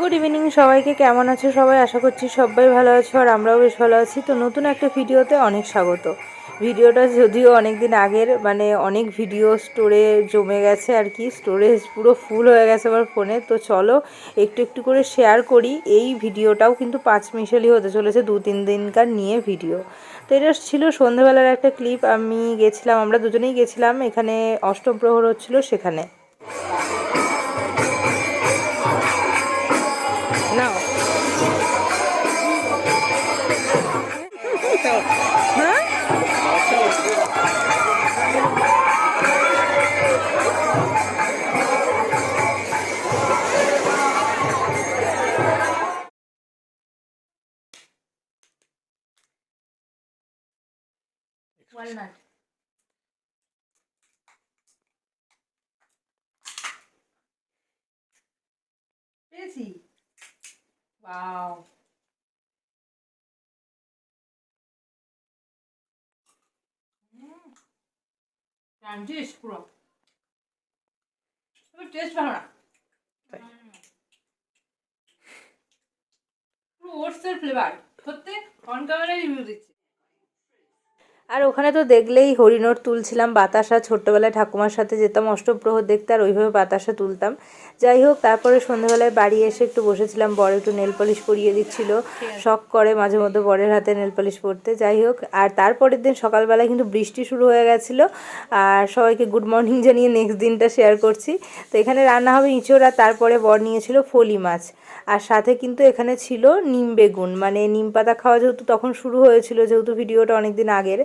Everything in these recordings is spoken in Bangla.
গুড ইভিনিং সবাইকে। কেমন আছো সবাই? আশা করছি সবাই ভালো আছো আর আমরাও বেশ ভালো আছি। তো নতুন একটা ভিডিওতে অনেক স্বাগত। ভিডিওটা যদিও অনেক দিন আগের মানে অনেক ভিডিও স্টোরে জমে গেছে আর কি। স্টোরেজ পুরো ফুল হয়ে গেছে আমার ফোনে তো চলো, একটু একটু করে শেয়ার করি। এই ভিডিওটাও কিন্তু পাঁচ মিশালি হতে চলেছে, দু তিন দিনকার নিয়ে ভিডিও তো এটা ছিল সন্ধ্যেবেলার একটা ক্লিপ আমি গেছিলাম, আমরা দুজনেই গেছিলাম। এখানে অষ্টম প্রহর হচ্ছিল সেখানে। ওয়ালনাট পেয়েছি ওয়াও ক্রাঞ্চিস পুরো টেস্ট ভালো না পুরো ওটসের ফ্লেভার সত্যি অন ক্যামেরায় রিভিউ দিচ্ছি। আর ওখানে তো দেখলেই হরিণর তুলছিলাম বাতাসা ছোট্টবেলায় ঠাকুমার সাথে যেতাম অষ্টপ্রহর দেখতে আর ওইভাবে বাতাসা তুলতাম। যাই হোক তারপরে সন্ধ্যাবেলায় বাড়ি এসে একটু বসেছিলাম বর একটু নেল পলিশ পরিয়ে দিচ্ছিল শখ করে মাঝে মধ্যে বরের হাতে নেল পলিশ পরতে। যাই হোক আর তারপরের দিন সকালবেলায় কিন্তু বৃষ্টি শুরু হয়ে গেছিল আর সবাইকে গুড মর্নিং জানিয়ে নেক্সট দিনটা শেয়ার করছি। তো এখানে রান্না হবে ইঁচড় আর তারপরে বর নিয়েছিল ফলি মাছ। আর সাথে কিন্তু এখানে ছিল নিম বেগুন মানে নিম পাতা খাওয়া যেহেতু তখন শুরু হয়েছিল যেহেতু ভিডিওটা অনেক দিন আগের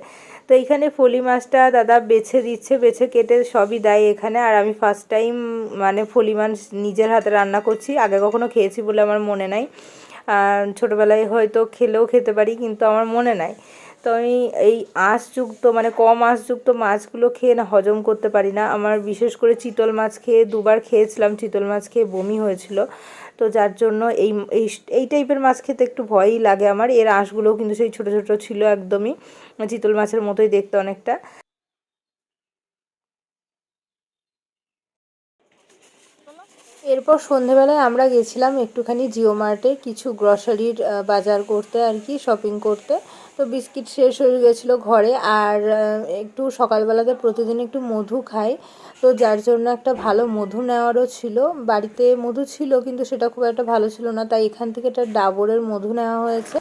তো এইখানে ফলি মাছটা দাদা বেছে দিচ্ছে, বেছে কেটে সবই দেয় এখানে। আর আমি ফার্স্ট টাইম মানে ফলি মাছ নিজের হাতে রান্না করছি, আগে কখনো খেয়েছি বলে আমার মনে নাই। ছোটোবেলায় হয়তো খেলেও খেতে পারি, কিন্তু আমার মনে নাই। তো আমি এই আঁশযুক্ত মানে কম আঁশযুক্ত মাছগুলো খেয়ে না হজম করতে পারি না। আমার বিশেষ করে চিতল মাছ খেয়ে দুবার খেয়েছিলাম, চিতল মাছ খেয়ে বমি হয়েছিল। তো যার জন্য এই এই টাইপের মাছ খেতে একটু ভয়ই লাগে আমার। এর আঁশগুলোও কিন্তু সেই ছোটো ছোটো ছিল একদমই, চিতল মাছের মতোই দেখতে অনেকটা। এরপর সন্ধেবেলায় আমরা গেছিলাম একটুখানি জিও মার্টে, কিছু গ্রসারির বাজার করতে আর কি শপিং করতে। তো বিস্কিট শেষ হয়ে গেছিল ঘরে আর একটু সকালবেলাতে প্রতিদিন একটু মধু খাই। তো যার জন্য একটা ভালো মধু নেওয়ারও ছিল। বাড়িতে মধু ছিল কিন্তু সেটা খুব একটা ভালো ছিল না তাই এখান থেকে একটা ডাবরের মধু নেওয়া হয়েছে।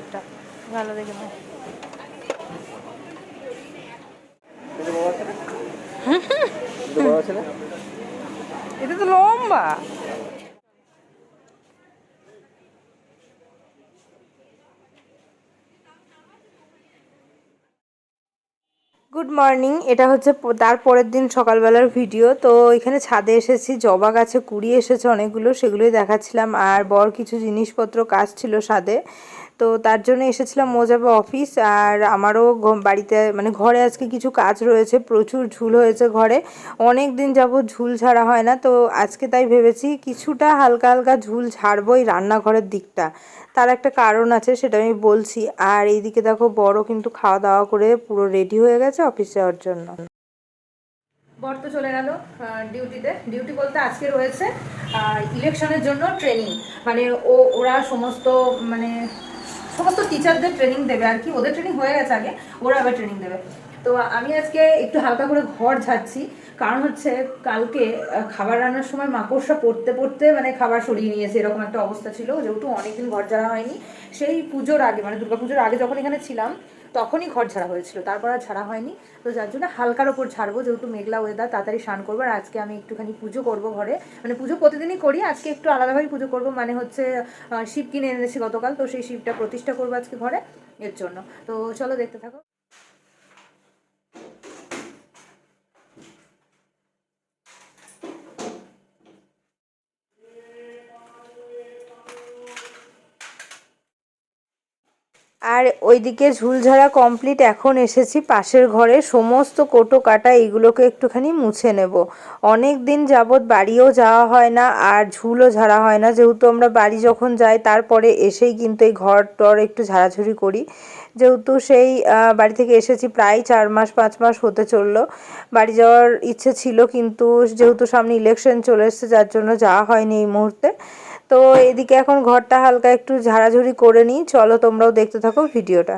একটা ভালো দেখে তো লম্বা গুড মর্নিং এটা হচ্ছে তার পরের দিন সকালবেলার ভিডিও তো এখানে ছাদে এসেছি, জবা গাছে কুড়ি এসেছে অনেকগুলো, সেগুলোই দেখাচ্ছিলাম। আর বর কিছু জিনিসপত্র কাজ ছিল ছাদে। তো তার জন্য এসেছিলাম, ও যাবে অফিস আর আমারও বাড়িতে মানে ঘরে আজকে কিছু কাজ রয়েছে, প্রচুর ঝুল হয়েছে ঘরে। অনেক দিন যাব ঝুল ছাড়া হয় না, তো আজকে তাই ভেবেছি কিছুটা হালকা হালকা ঝুল ছাড়বো এই রান্নাঘরের দিকটা। তার একটা কারণ আছে, সেটা আমি বলছি। আর এইদিকে দেখো, বড় কিন্তু খাওয়া দাওয়া করে পুরো রেডি হয়ে গেছে অফিস যাওয়ার জন্য। বর তো চলে গেল ডিউটিতে ডিউটি বলতে আজকে রয়েছে ইলেকশনের জন্য ট্রেনিং মানে ও, ওরা সমস্ত মানে সমস্ত টিচারদের ট্রেনিং দেবে আর কি, ওদের ট্রেনিং হয়ে গেছে আগে, ওরা আবার ট্রেনিং দেবে। তো আমি আজকে একটু হালকা করে ঘর ঝাড়ছি, কারণ হচ্ছে কালকে খাবার রান্নার সময় মাকড়সা পড়তে পড়তে মানে খাবার সরিয়ে নিয়েছে, এরকম একটা অবস্থা ছিল। যেহেতু অনেকদিন ঘর ঝাড়া হয়নি, সেই পুজোর আগে মানে দুর্গাপুজোর আগে যখন এখানে ছিলাম তখনই ঘর ঝাড়া হয়েছিল। তারপর আর ঝাড়া হয়নি। তো যার জন্য হালকার ওপর ঝাড়বো, যেহেতু মেঘলা ওয়েদার তাড়াতাড়ি স্নান করব আর আজকে আমি একটুখানি পুজো করব ঘরে। মানে পুজো প্রতিদিনই করি, আজকে একটু আলাদাভাবে পুজো করব মানে হচ্ছে শিব কিনে এনেছি গতকাল, তো সেই শিবটা প্রতিষ্ঠা করব আজকে ঘরে, এর জন্য। তো চলো দেখতে থাকো। আর ওইদিকে ঝুলঝাড়া কমপ্লিট এখন এসেছি পাশের ঘরে। সমস্ত কোটো কাটা এইগুলোকে একটুখানি মুছে নেব। অনেক দিন যাবৎ বাড়িও যাওয়া হয় না আর ঝুলও ঝাড়া হয় না। যেহেতু আমরা বাড়ি যখন যাই, তারপরে এসেই কিন্তু এই ঘর টর একটু ঝাড়াঝুড়ি করি। যেহেতু সেই বাড়ি থেকে এসেছি প্রায় চার মাস, পাঁচ মাস হতে চলল। বাড়ি যাওয়ার ইচ্ছে ছিল কিন্তু যেহেতু সামনে ইলেকশন চলে এসছে, যার জন্য যাওয়া হয়নি এই মুহূর্তে। তো এদিকে এখন ঘরটা হালকা একটু ঝাড়াঝুড়ি করে নিই। চলো তোমরাও দেখতে থাকো ভিডিওটা।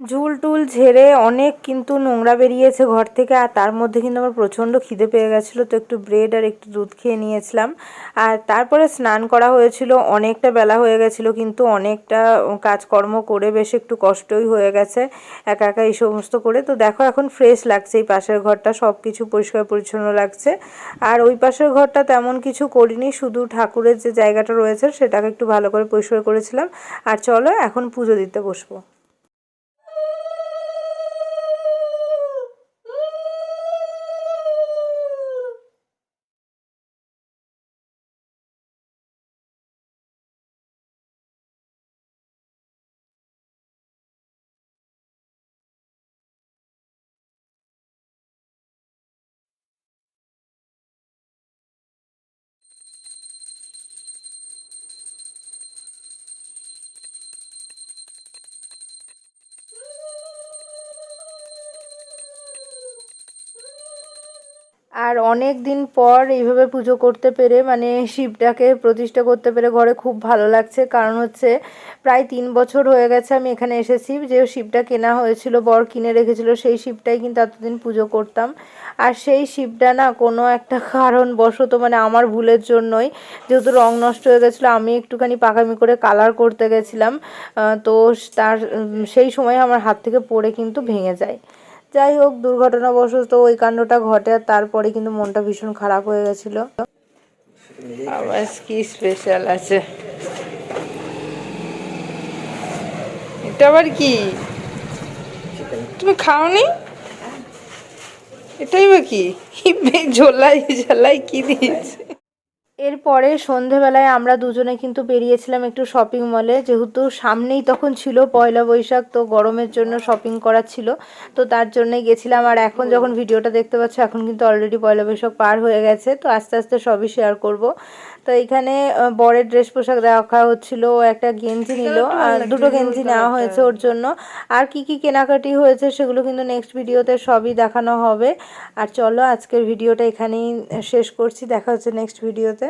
ঝুল টুল ঝেড়ে অনেক কিন্তু নোংরা বেরিয়েছে ঘর থেকে, আর তার মধ্যে কিন্তু আমার প্রচণ্ড খিদে পেয়ে গেছিল, তো একটু ব্রেড আর একটু দুধ খেয়ে নিয়েছিলাম। আর তারপরে স্নান করা হয়েছিল, অনেকটা বেলা হয়ে গেছিল, কিন্তু অনেকটা কাজকর্ম করে বেশ একটু কষ্টই হয়ে গেছে, একা একা এই সমস্ত করে। তো দেখো এখন ফ্রেশ লাগছে, এই পাশের ঘরটা সব কিছু পরিষ্কার পরিচ্ছন্ন লাগছে। আর ওই পাশের ঘরটা তেমন কিছু করিনি, শুধু ঠাকুরের যে জায়গাটা রয়েছে সেটাকে একটু ভালো করে পরিষ্কার করেছিলাম। আর চলো এখন পুজো দিতে বসবো। আর অনেক দিন পর এইভাবে পুজো করতে পেরে মানে শিবটাকে প্রতিষ্ঠা করতে পেরে ঘরে খুব ভালো লাগছে। কারণ হচ্ছে প্রায় তিন বছর হয়ে গেছে আমি এখানে এসেছি। যে শিবটা কেনা হয়েছিল, বর কিনে রেখেছিল, সেই শিবটাই কিন্তু এতদিন পুজো করতাম। আর সেই শিবটা না কোনো একটা কারণ বশত মানে আমার ভুলের জন্যই, যেহেতু রং নষ্ট হয়ে গেছিল, আমি একটুখানি পাকামি করে কালার করতে গেছিলাম। তো তার, সেই সময় আমার হাত থেকে পড়ে কিন্তু ভেঙে যায়। যাই হোক, দুর্ঘটনাবশত ওই কাণ্ডটা ঘটে আর তারপরে কিন্তু মনটা ভীষণ খারাপ হয়ে গেছিল। আবার কি স্পেশাল আছে? এটা আবার কি? তুমি খাওনি? এটাই বা কি? ঝোলাই ঝালাই কি দিয়েছে? এরপরে সন্ধেবেলায় আমরা দুজনে কিন্তু বেরিয়েছিলাম একটু শপিং মলে যেহেতু সামনেই তখন ছিল পয়লা বৈশাখ তো গরমের জন্য শপিং করা ছিল। তো তার জন্যই গেছিলাম। আর এখন যখন ভিডিওটা দেখতে পাচ্ছ এখন কিন্তু অলরেডি পয়লা বৈশাখ পার হয়ে গেছে। তো আস্তে আস্তে সবই শেয়ার করব। তো এখানে বরের ড্রেস পোশাক রাখা হচ্ছিল একটা গেঞ্জি নিল আর দুটো গেঞ্জি নেওয়া হয়েছে ওর জন্য। আর কি কি কেনাকাটি হয়েছে সেগুলো কিন্তু নেক্সট ভিডিওতে সবই দেখানো হবে। আর চলো আজকের ভিডিওটা এখানেই শেষ করছি দেখা হচ্ছে নেক্সট ভিডিওতে